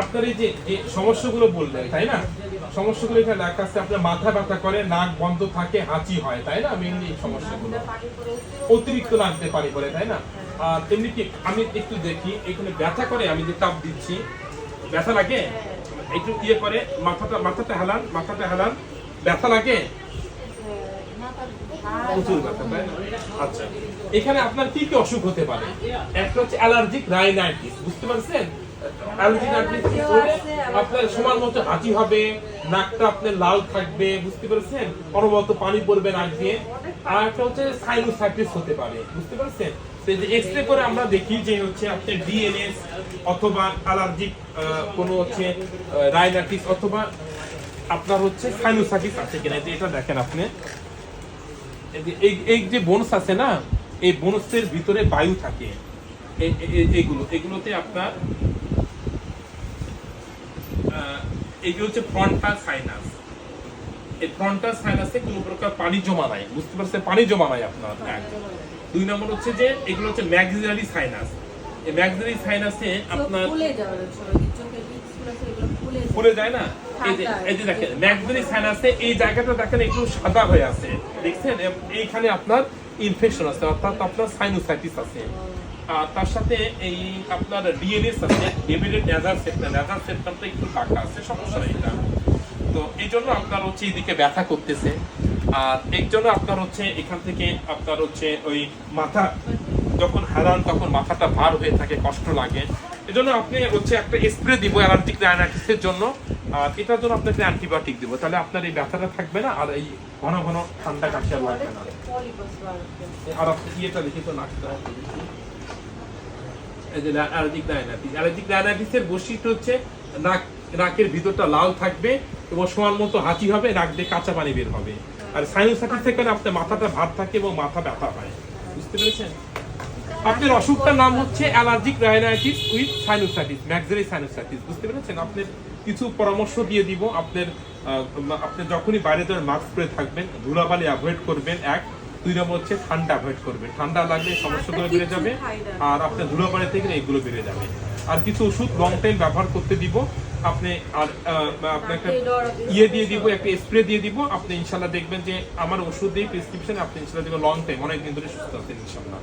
আপনার এই যে যে সমস্যাগুলো বললেন, তাই না? সমস্যাগুলো এখানে লেখা আছে, আপনার মাথা ব্যথা করে, নাক বন্ধ থাকে, হাঁচি হয়, তাই না? মেনলি এই সমস্যাগুলো। অতিরিক্ত লাগতে পানি পড়ে, তাই না? আর তেমনি কি, আমি একটু দেখি, এখানে ব্যথা করে, আমি যে তাপ দিচ্ছি, ব্যথা লাগে? একটু ইয়ে করে, মাথাটা মাথাটা হেলান মাথাটা হেলান, ব্যথা লাগে? প্রচুর ব্যথা, তাই না? আচ্ছা এখানে আপনার কি কি অসুখ হতে পারে? একটা হচ্ছে অ্যালার্জিক রাইনাইটিস, বুঝতে পারছেন? আপনার সমান মতো হাঁচি হবে, নাকটা আপনার লাল থাকবে, বুঝতে অনবরত পানি পড়বে নাক দিয়ে। আর একটা হচ্ছে সাইনোসাইটিস হতে পারে, বুঝতে পারছেন? এক্সরে করে আমরা দেখি যে হচ্ছে আপনার ডিএনএস অথবা অ্যালার্জিক কোনো হচ্ছে রাইনাইটিস অথবা আপনার হচ্ছে সাইনোসাইটিস আছে কিনা? এটা দেখেন আপনি। এই যে- বোনস আছে না, এই বোনসের ভিতরে বায়ু থাকে। এই- এই- এইগুলো এগুলোতে আপনার আহ, এইগুলো হচ্ছে ফ্রন্টাল সাইনাস এই ফ্রন্টাল সাইনাসে কোনো প্রকার পানি জমা নাই। বুঝতে পারছেন? পানি জমা নাই আপনার। দুই নম্বর হচ্ছে যে এগুলো হচ্ছে ম্যাক্সিলারি সাইনাস এই ম্যাক্সিলারি সাইনাসে আপনার ফুলে এগুলো যায় না? এই যে দেখেন ম্যাকবেরি সাইনাসে এই জায়গাটা দেখেন একটু সাদা হয়ে আছে। দেখছেন? এইখানে আপনার ইনফেকশন আছে অর্থাৎ আপনার সাইনোসাইটিস আছে। তার সাথে এই আপনার ডিএনএস আছে ডেভিডেড নেজার সেপ্টাম নেজার সেপ্টামটা একটু ফাঁকা আছে সমস্যা নেই এটা তো এই জন্য আপনার হচ্ছে এইদিকে ব্যথা করতেছে। আর এই জন্য আপনার হচ্ছে এখান থেকে আপনার হচ্ছে ওই মাথা যখন হারান তখন মাথাটা ভার হয়ে থাকে কষ্ট লাগে। এই জন্য আপনি হচ্ছে একটা স্প্রে দিব অ্যালার্জিক রাইনাইটিসের জন্য। আর এটার জন্য আপনাকে অ্যান্টিবায়োটিক দিব। তাহলে আপনার এই ব্যথাটা থাকবে না আর এই ঘন ঘন ঠান্ডা কাশি আর লাগবে না। আর আপনি ইয়েটা দেখি তো নাকটা অ্যালার্জিক রাইনাইটিস অ্যালার্জিক রাইনাইটিসের বৈশিষ্ট্য হচ্ছে নাক, নাকের ভিতরটা লাল থাকবে এবং সমান মতো হাঁচি হবে, নাক দিয়ে কাঁচা পানি বের হবে। আর সাইনোসাইটিস থেকে আপনার মাথাটা ভার থাকে এবং মাথা ব্যথা হয়। বুঝতে পেরেছেন? আপনার অসুখটার নাম হচ্ছে allergic rhinitis with sinusitis maxillary sinusitis বুঝতে পেরেছেন? আপনার কিছু পরামর্শ দিয়ে দিব। আপনার আপনি যখনই বাইরে যাওয়ার মাস্ক পরে থাকবেন। ধুলাবালি অ্যাভয়েড করবেন, এক। দুই নম্বর হচ্ছে ঠান্ডা অ্যাভয়েড করবেন ঠান্ডা লাগলে সমস্যাগুলো বেড়ে যাবে আর আপনার ধুলাবালি থেকে এগুলো বেড়ে যাবে। আর কিছু ওষুধ লং টাইম ব্যবহার করতে দিব। আপনি আর আপনাকে ইয়ে দিয়ে দিব একটা স্প্রে দিয়ে দিব। আপনি ইনশাল্লাহ দেখবেন যে আমার ওষুধ দিয়ে প্রেসক্রিপশন আপনি ইনশাল্লাহ দেখবেন লং টাইম অনেক দিন ধরে সুস্থ আছেন ইনশাল্লাহ।